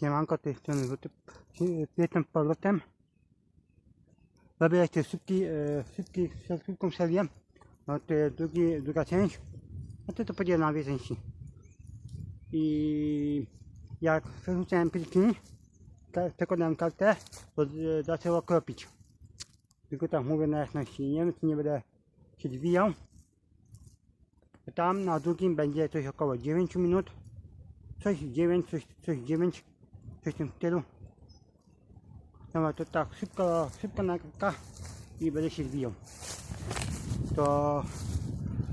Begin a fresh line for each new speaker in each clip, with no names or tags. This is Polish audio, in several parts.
Siemanko, tej strony Wojtek. Jestem z powrotem. Robię jeszcze szybki, e, szybki, szybką serię. No to jest drugi, druga część. No to to podzielę na dwie części. I jak przerzucałem pilki, przekładałem kartę, to e, zaczęło kropić. Tylko tak mówię na jasności. Nie wiem, czy nie będę się zwijał. Tam na drugim będzie coś około 9 minut. Coś 9, coś, coś 9, coś w tym stylu. Dobra, to tak, szybko, szybko nagrywka i będę się zwijał. To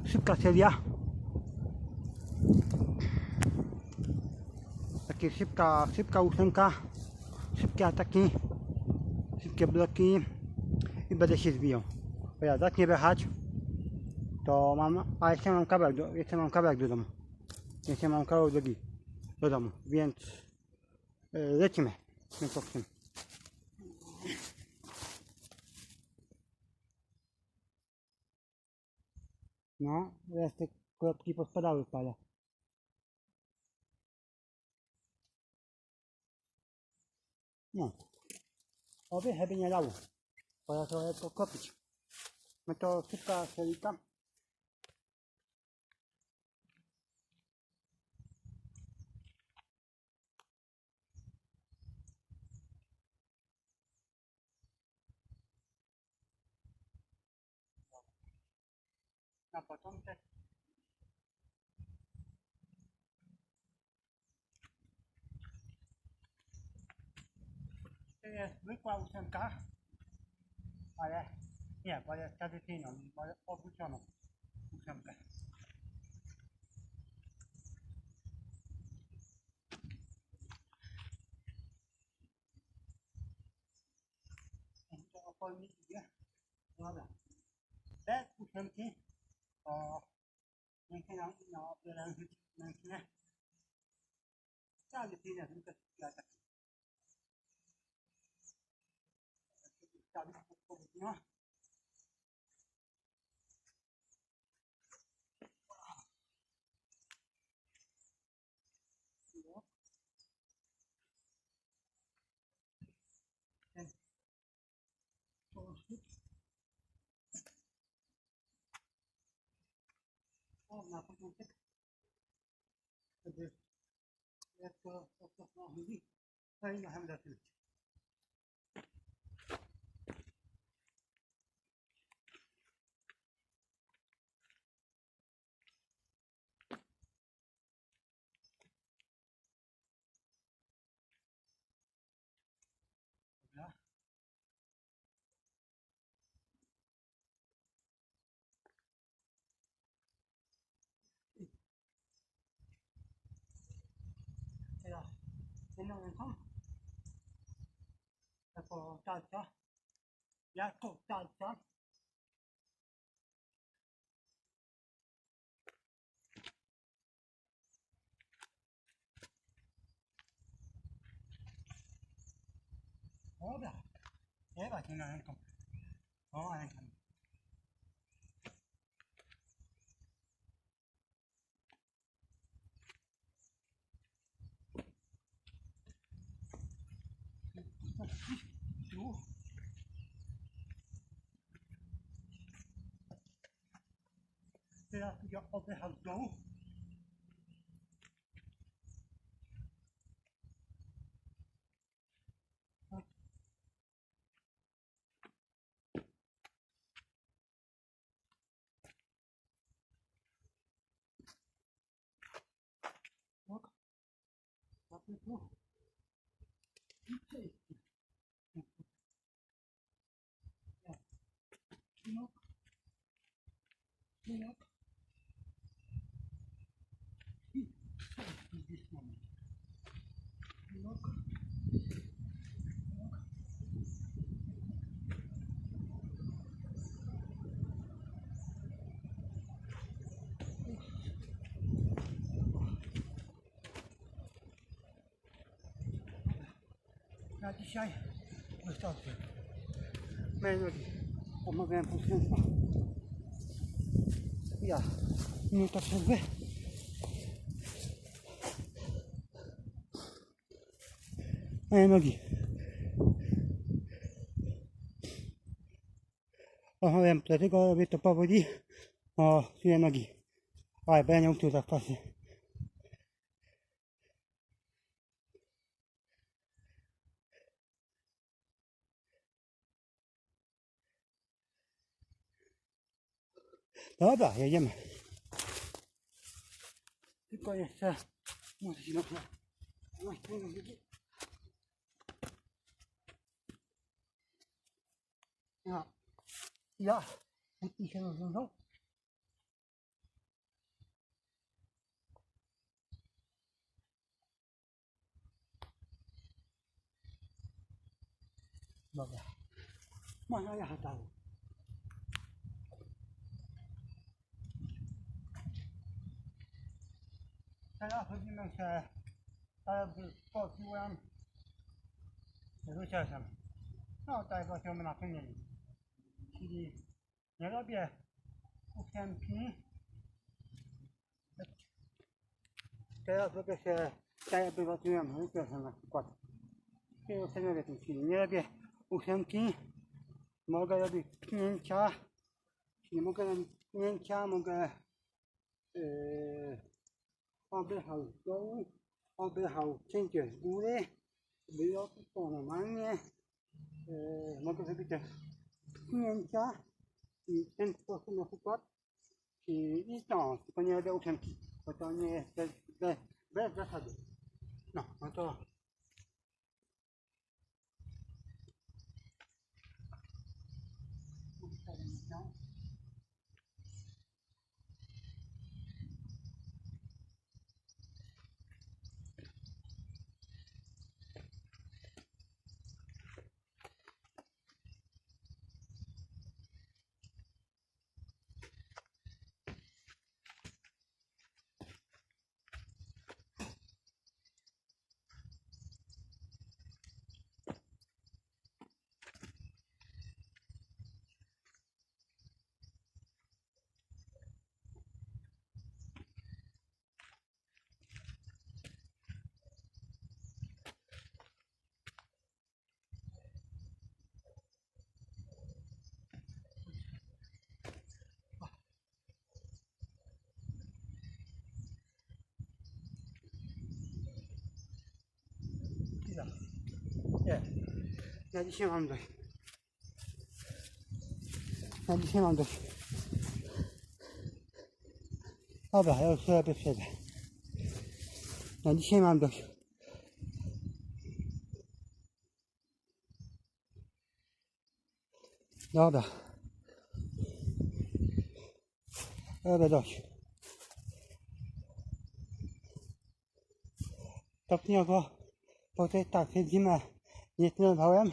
szybka seria. Takie szybka, szybka ósemka, szybkie ataki, szybkie bloki i będę się zwijał. Bo ja zacznę wjechać, to mam, a jeszcze mam kawałek do, jeszcze mam kawałek do domu. Jeszcze mam kawałek do domu, więc lecimy z tym koksem. No, teraz te kropki pospadały parę. No, oby chyba nie dało. Pora trochę pokopić. No to szybka selika. Na początek to jest zwykła ósemka, ale nie, bo jest tradycyjną, bo jest obróconą ósemkę. Dobra. Te ósemki to rękę na, na opierając rękę. Tradycyjne zwykłe tak. Ustawić odpowiednio. Ten sposób. O, na Sino ang kom. Jeg får talta. Ako tata. Yato tata. Ora. Eva kina ang kom. Oh, ang kom. Teraz ja oddycham z dołu. Tak. Tak, tu. I przejść. No. No. I przejść gdzieś mamy. No. No. Na dzisiaj wystarczy. Moje nogi pomagają posłuszeństwa. Ja, minuta przerwy. moje nogi. O, wiem, dlatego robię to powoli. O, czuję nogi. Ale będę miał tu zapasy. Dobra, jedziemy. Tylko jeszcze muszę się trochę złamać te nogi. Ja, ja, buty się rozwiązał. Dobra, można jechać dalej. Teraz chodzimy się, teraz poczułem, wycieczem. No tak właśnie my napełnieni. Czyli nie robię ósemki. Teraz robię się, tak jakby robiłem wycieczem na przykład. I ocenię tym czyli nie robię ósemki. Mogę robić pchnięcia. Czyli mogę robić pchnięcia, mogę yy, oddychał z dołu, oddychał cięcie z góry, wyloty to normalnie. Yy, mogę zrobić też pchnięcia i w ten sposób na przykład i, i to, tylko nie robię ósemki, bo to nie jest bez, bez, bez zasady. No, no to ustawimy się. Chwila. Nie. Na dzisiaj mam dość. Na dzisiaj mam dość. Dobra, ja już sobie siedzę. Na dzisiaj mam dość. Dobra. Dobra, dość. Stopniowo po tej tak zimę nie trenowałem.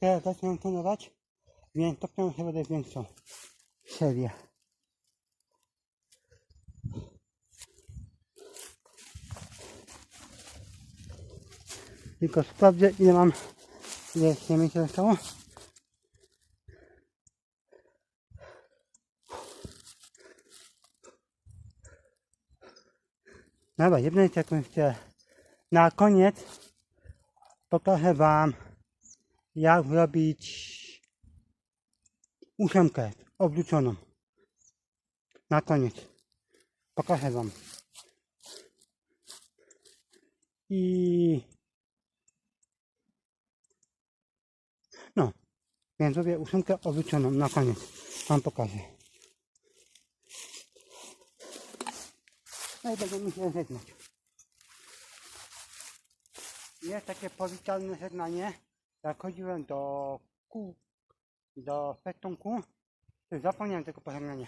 Teraz zacznę trenować, więc stopniowo się będę większą serię. Tylko sprawdzę ile mam, ile jeszcze mi się zostało. Dobra, jedną sekundkę. Na koniec pokażę Wam, jak zrobić ósemkę obróconą. Na koniec. Pokażę Wam. I no, więc zrobię ósemkę obróconą na koniec. Wam pokażę. No i będziemy się żegnać. Jest takie powitalne żegnanie. Jak chodziłem do kół, do petunku, to zapomniałem tego pożegnania.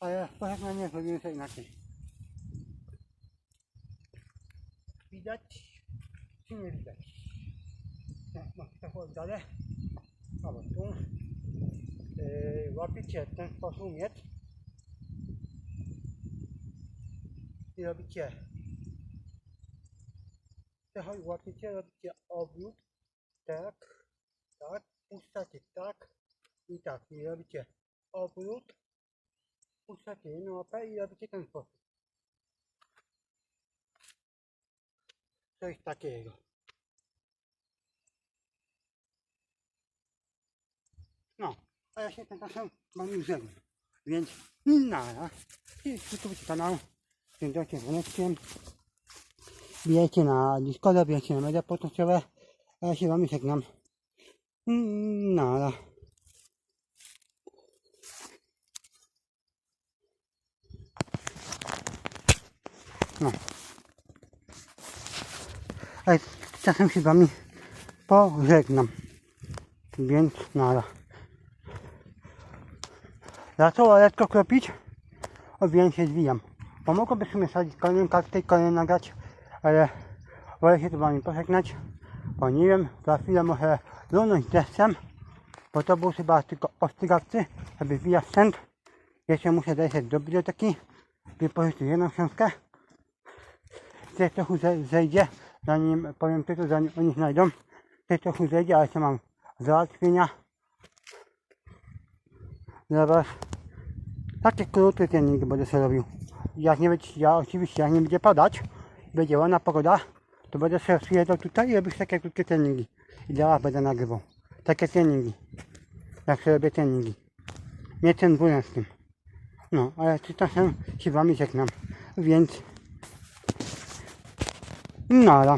Ale pożegnanie zrobiłem sobie inaczej. Widać? Czy nie widać? No, no trochę oddalę. Albo tu. Yy, łapicie w ten sposób miecz. I robicie Słuchaj, łapiecie, robicie obrót, tak, tak, puszczacie, tak i tak. I robicie obrót, puszczacie jedną łapę i robicie ten sposób. Coś takiego. No, a ja się tymczasem mam już żegnam. Więc na raz. I subskrybujcie kanał z tym dzwoneczkiem. Bijajcie na Discorda, bijajcie na media. A ja się wam żegnam. Nara. No. A ja czasem się z wami pożegnam. Więc nara. Zaczęło lekko kropić, więc się zwijam. Pomogłoby sobie sadzić kolejną kartę i kolejną nagrać, ale się tu wami pożegnać, bo nie wiem, za chwilę może lunąć deszczem, bo to był chyba tylko ostrzegawcy, żeby wbijać stąd. Jeszcze muszę zajrzeć do biblioteki, wypożyczyć jedną książkę. Też trochę ze- zejdzie, zanim powiem tytuł, zanim oni znajdą. Też trochę zejdzie, ale jeszcze mam załatwienia. Was takie krótkie treningi będę sobie robił. Jak nie będzie, ja oczywiście jak nie będzie padać, będzie ładna pogoda, to będę sobie przyjeżdżał tutaj i robić takie krótkie treningi. I dla was będę nagrywał. Takie treningi. Jak sobie robię treningi. Mieczem dwunastym. No, ale tymczasem się wami żegnam. Więc... Nara.